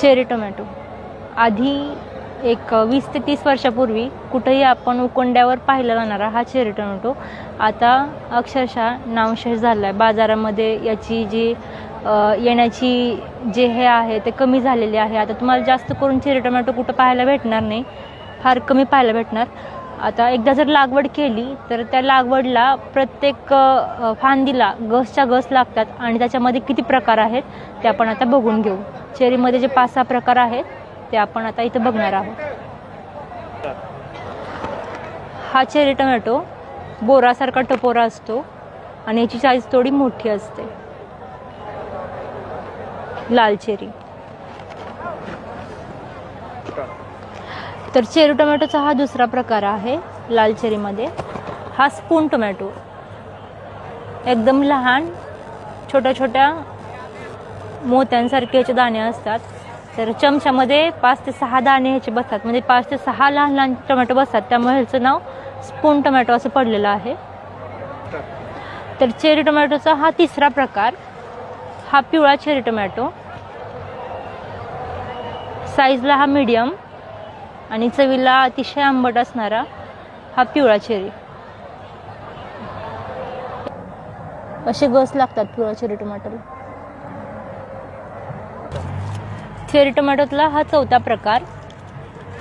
Cherry tomato. आधी एक वीस ते तीस वर्षापूर्वी कुठेही आपण उकोंड्यावर पाहिला जाणारा हा चेरी टोमॅटो आता अक्षरशः नामशेष झाला आहे बाजारामध्ये याची जी येण्याची जे हे आहे ते कमी झालेले आहे. आता तुम्हाला जास्त करून चेरी टोमॅटो कुठं पाहायला भेटणार नाही. फार कमी पाहायला भेटणार. आता एकदा जर लागवड केली तर त्या लागवडला प्रत्येक फांदीला गसच्या गस लागतात आणि त्याच्यामध्ये किती प्रकार आहेत ते आपण आता बघून घेऊ. चेरीमध्ये जे पाच सहा प्रकार आहेत ते आपण आता इथं बघणार आहोत. हा चेरी टोमॅटो बोरासारखा टपोरा असतो आणि याची साईज थोडी मोठी असते. लाल चेरी. तर चेरी टोमॅटोचा हा दुसरा प्रकार आहे लाल चेरीमध्ये. हा स्पून टोमॅटो. एकदम लहान छोट्या छोट्या मोत्यांसारखे याचे दाणे असतात. तर चमच्यामध्ये पाच ते सहा दाणे ह्याचे बसतात. म्हणजे पाच ते सहा लहान लहान टोमॅटो बसतात. त्यामुळे ह्याचं नाव स्पून टोमॅटो असं पडलेलं आहे. तर चेरी टोमॅटोचा हा तिसरा प्रकार. हा पिवळा चेरी टोमॅटो. साईजला हा मीडियम. आणि चवीला अतिशय आंबट असणारा हा पिवळा चेरी. असे गस लागतात पिवळा चेरी टोमॅटोला. चेरी टोमॅटोतला हा चौथा प्रकार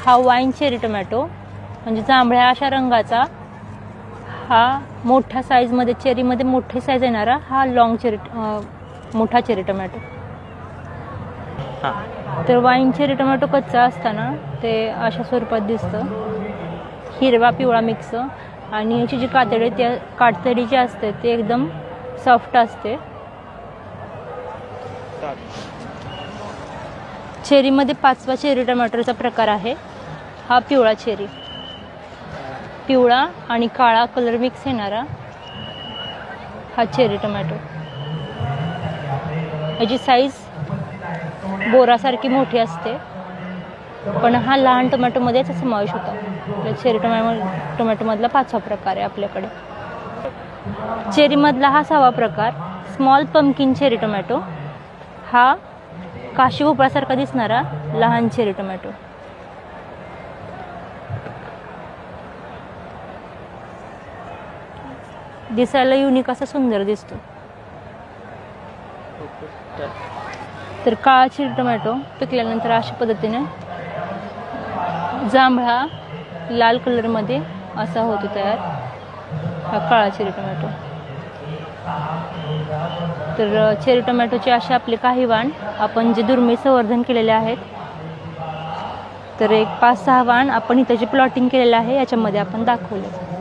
हा वाईन चेरी टोमॅटो म्हणजे जांभळ्या अशा रंगाचा हा मोठ्या साईजमध्ये चेरीमध्ये मोठी साईज येणारा हा लाँग चेरी मोठा चेरी टोमॅटो. तर वाईन चेरी टोमॅटो कच्चा असताना ते अशा स्वरूपात दिसतं. हिरवा पिवळा मिक्स आणि याची जी कातडी त्या कातडी जी असते ते एकदम सॉफ्ट असते. चेरीमध्ये पाचवा चेरी टोमॅटोचा प्रकार आहे. हा पिवळा चेरी. पिवळा आणि काळा कलर मिक्स येणारा हा चेरी टोमॅटो. याची साईज बोरासारखी मोठी असते. पण हा लहान टोमॅटोमध्ये याचा समावेश होता. चेरी टोमॅटो टोमॅटोमधला पाचवा प्रकार आहे आपल्याकडे. चेरीमधला हा सहावा प्रकार स्मॉल पम्पकिन चेरी टोमॅटो हा काशी भोपळासारखा दिसणारा लहान चेरी टोमॅटो दिसायला युनिक असा सुंदर दिसतो. तर काळा चिरी टोमॅटो पिकल्यानंतर अशा पद्धतीने जांभळा लाल कलरमध्ये असा होतो तयार हा काळा चेरी टोमॅटो. तर चेरी टोमॅटोचे असे आपले काही वाण आपण जे दुर्मिळ संवर्धन केलेले आहेत तर एक पाच सहा वाण आपण इथं जे प्लॉटिंग केलेलं आहे याच्यामध्ये आपण दाखवले.